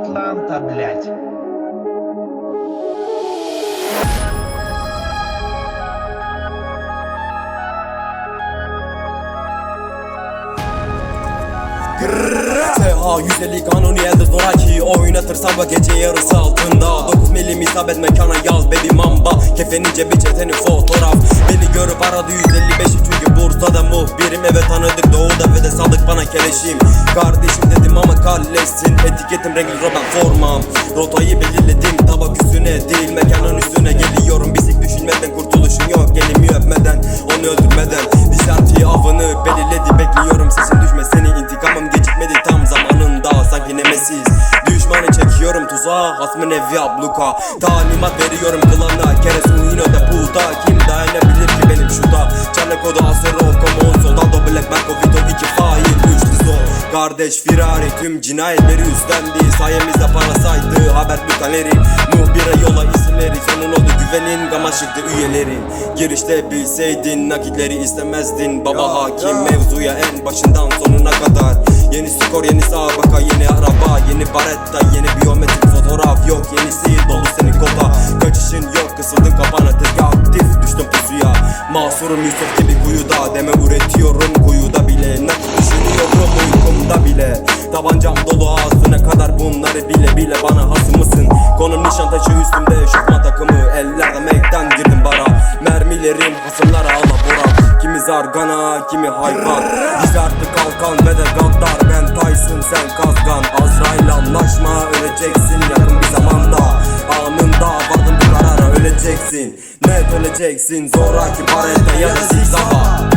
Санта, блядь. TH 150 kanuni elde zoraki Oynatırsam bak gece yarısı altında 9 milim isabet mekana yaz baby mamba Kefenin cebi çetenin fotoğraf Beni görüp aradı 155 çünkü Bursa'da muhbirim Evet tanıdık doğuda ve de sadık bana keleşim Kardeşim dedim ama kalleşsin Etiketim renkli roban formam. Rotayı belirledim tabak üstüne değil Mekanın üstüne geliyorum. Bisik düşünmeden kurtuluşun yok Elimi öpmeden onu öldürmeden. Bizanti avını belirledi bekliyorum Sesin düşmesini intikamım gecikmedi tam zamanında Sanki nemesis. Düşmanı çekiyorum tuzağa Hasmın evi abluka. Talimat veriyorum klana Keres Uino da puta. Kim dayanabilir ki benim şuta? Charlie Kodo Kardeş firari tüm cinayetleri üstlendi. Sayemizde para saydı haber bültenleri. Muhbire yola isimleri Sonun oldu güvenin gama çıktı üyeleri. Girişte bilseydin nakitleri istemezdin. Baba hakim mevzuya en başından sonuna kadar. Yeni skor yeni sabaka yeni araba Yeni baretta yeni biyometrik fotoğraf Yok. Yenisi dolu senin kota. Kaçışın yok kısıldın kapana. Tezgah aktif Düştüm pusuya. Masurum Yusuf gibi kuyuda. Deme üretiyorum kuyuda bile. Nakit düşünüyorum bunları bile bile bana hasım mısın? Konu nişantaşı üstümde şofman takımı. Ellerde mekten girdim bara. Mermilerim hasımlara alabora Kimi zargana kimi hayvan Biz artık kalkan ve de gaddar. Ben Tyson sen kazgan. Azrail anlaşma öleceksin yakın bir zamanda. Anında vardın bu karara öleceksin. Net öleceksin. Zoraki barette ya da zigzava